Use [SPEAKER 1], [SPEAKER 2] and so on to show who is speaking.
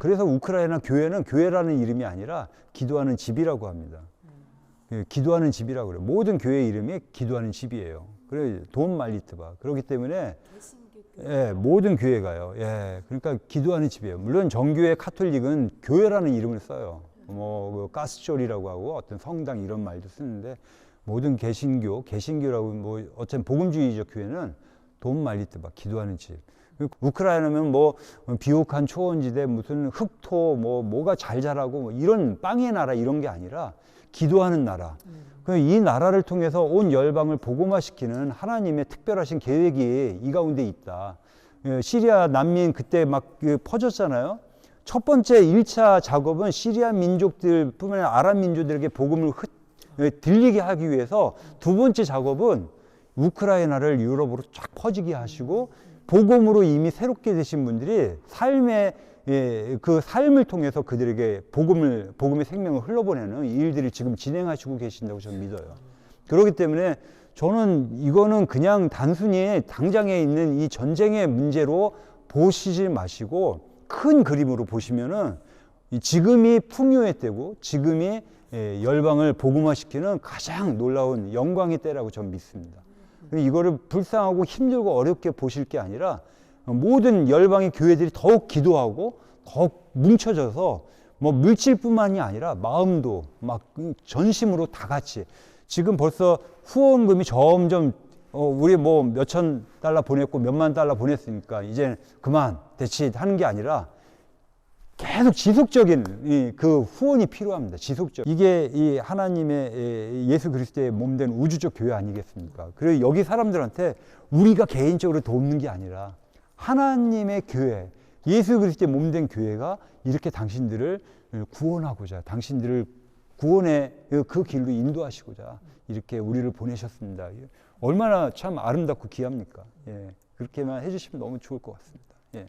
[SPEAKER 1] 그래서 우크라이나 교회는 교회라는 이름이 아니라 기도하는 집이라고 합니다. 예, 기도하는 집이라고 그래요. 모든 교회 이름이 기도하는 집이에요. 그래 돈 말리트바. 그렇기 때문에 예, 모든 교회가요. 예, 그러니까 기도하는 집이에요. 물론 정교회 카톨릭은 교회라는 이름을 써요. 뭐그 가스졸이라고 하고 어떤 성당 이런 말도 쓰는데 모든 개신교, 개신교라고 뭐 어쨌든 복음주의적 교회는 돈 말리트바 기도하는 집. 우크라이나면 뭐 비옥한 초원지대 무슨 흑토 뭐 뭐가 잘 자라고 뭐 이런 빵의 나라 이런 게 아니라 기도하는 나라. 그이 나라를 통해서 온 열방을 복음화시키는 하나님의 특별하신 계획이 이 가운데 있다. 예, 시리아 난민 그때 막그 퍼졌잖아요. 첫 번째 일차 작업은 시리아 민족들 뿐만 아니라 아랍 민족들에게 복음을 흩, 예, 들리게 하기 위해서 두 번째 작업은 우크라이나를 유럽으로 쫙 퍼지게 하시고 복음으로 이미 새롭게 되신 분들이 삶의 예, 그 삶을 통해서 그들에게 복음을 복음의 생명을 흘러보내는 이 일들이 지금 진행하시고 계신다고 저는 믿어요. 그렇기 때문에 저는 이거는 그냥 단순히 당장에 있는 이 전쟁의 문제로 보시지 마시고 큰 그림으로 보시면은 이 지금이 풍요의 때고 지금이 예, 열방을 복음화시키는 가장 놀라운 영광의 때라고 저는 믿습니다. 이거를 불쌍하고 힘들고 어렵게 보실 게 아니라 모든 열방의 교회들이 더욱 기도하고 더욱 뭉쳐져서 뭐 물질뿐만이 아니라 마음도 막 전심으로 다 같이 지금 벌써 후원금이 점점 어, 우리 뭐 몇천 달러 보냈고 몇만 달러 보냈으니까 이제 그만 대치 하는 게 아니라 계속 지속적인 이그 후원이 필요합니다. 지속적. 이게 이 하나님의 예, 예수 그리스도의 몸된 우주적 교회 아니겠습니까? 그리고 여기 사람들한테 우리가 개인적으로 돕는 게 아니라 하나님의 교회, 예수 그리스도의 몸된 교회가 이렇게 당신들을 구원하고자, 당신들을 구원의 그 길로 인도하시고자 이렇게 우리를 보내셨습니다. 얼마나 참 아름답고 귀합니까? 예, 그렇게만 해주시면 너무 좋을 것 같습니다. 예.